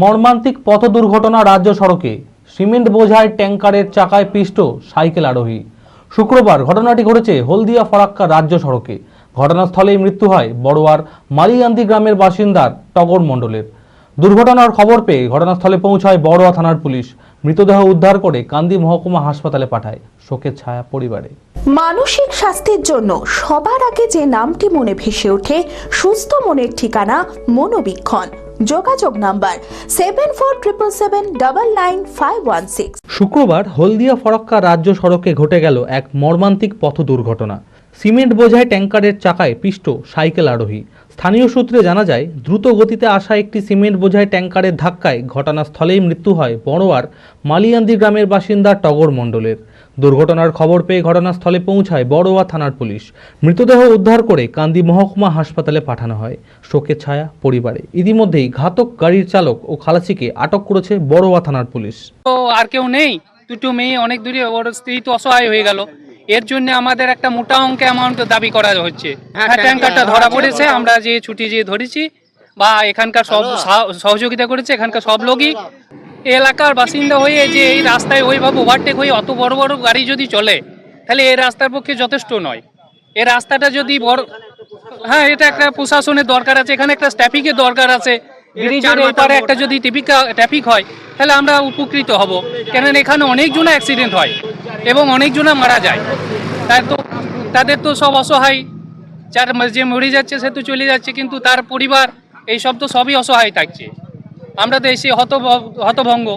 মর্মান্তিক পথ দুর্ঘটনা রাজ্য সড়কে। সিমেন্ট বোঝায় ট্যাঙ্কারের চাকায় পিষ্ট সাইকেল আরোহী। শুক্রবার ঘটনাটি ঘটেছে হলদিয়া ফরাক্কা রাজ্য সড়কে। ঘটনাস্থলেই মৃত্যু হয় বড়োয়ার মালিয়ান্দি গ্রামের বাসিন্দার টগর মণ্ডলের। দুর্ঘটনার খবর পেয়ে ঘটনাস্থলে পৌঁছায় বড়োয়া থানার পুলিশ। মৃতদেহ উদ্ধার করে কান্দি মহকুমা হাসপাতালে পাঠায়। শোকের ছায়া পরিবারে। মানসিক স্বাস্থ্যের জন্য সবার আগে যে নামটি মনে ভেসে ওঠে, সুস্থ মনের ঠিকানা মনোবীক্ষণ। যোগাযোগ number seven four triple seven double nine five one six শুক্রবার হলদিয়া ফরাক্কা রাজ্য সড়কে ঘটে গেল এক মর্মান্তিক পথ দুর্ঘটনা। সিমেন্ট বোঝায় ট্যাঙ্কারের চাকায় পিষ্ট সাইকেল আরোহী। স্থানীয় সূত্রে জানা যায়, দ্রুত গতিতে আসা একটি সিমেন্ট বোঝায় ট্যাঙ্কারের ধাক্কায় ঘটনাস্থলেই মৃত্যু হয় বড়োয়ার মালিয়ান্দি গ্রামের বাসিন্দা টগর মণ্ডলের। দুর্ঘটনার খবর পেয়ে ঘটনাস্থলে পৌঁছায় বড়োয়া থানার পুলিশ। মৃতদেহ উদ্ধার করে কান্দি মহকুমা হাসপাতালে পাঠানো হয়। শোকের ছায়া পরিবারে। ইতিমধ্যেই ঘাতক গাড়ির চালক ও খালাসিকে আটক করেছে বড়োয়া থানার পুলিশ। তো আর কেউ নেই। দুটো মেয়ে অনেক দূরে ওর স্ত্রী তো অসহায় হয়ে গেল। এর জন্য আমাদের একটা মোটা অঙ্কে অ্যামাউন্ট দাবি করা হচ্ছে। হ্যাঁ ট্যাঙ্কারটা ধরা পড়েছে। আমরা যে ছুটি যে ধরেছি বা এখানকার সব সহযোগিতা করেছে এখানকার সব লোকই। এলাকার বাসিন্দা হয়ে যে এই রাস্তায় ওইভাবে ওভারটেক হয়ে অত বড় বড় গাড়ি যদি চলে তাহলে এই রাস্তার পক্ষে যথেষ্ট নয়। এই রাস্তাটা যদি বড় হ্যাঁ এটা একটা প্রশাসনের দরকার আছে এখানে একটা ট্রাফিকের দরকার আছে। ব্রিজের এই পারে একটা যদি ট্রাফিক হয় তাহলে আমরা উপকৃত হব। কেননা এখানে অনেকজন অ্যাক্সিডেন্ট হয় এবং অনেকজনা মারা যায়। তার তো তাদের তো সব অসহায়। যার যে মরে যাচ্ছে সে তো চলে যাচ্ছে কিন্তু তার পরিবার এই সব তো সবই অসহায় থাকছে। আমরা তো এসে হত হতভঙ্গ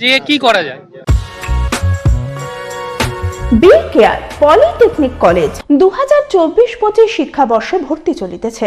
যে কি করা যায়। বি কেয়ার পলিটেকনিক কলেজ দু হাজার চব্বিশ পঁচিশ শিক্ষাবর্ষে ভর্তি চলিতেছে।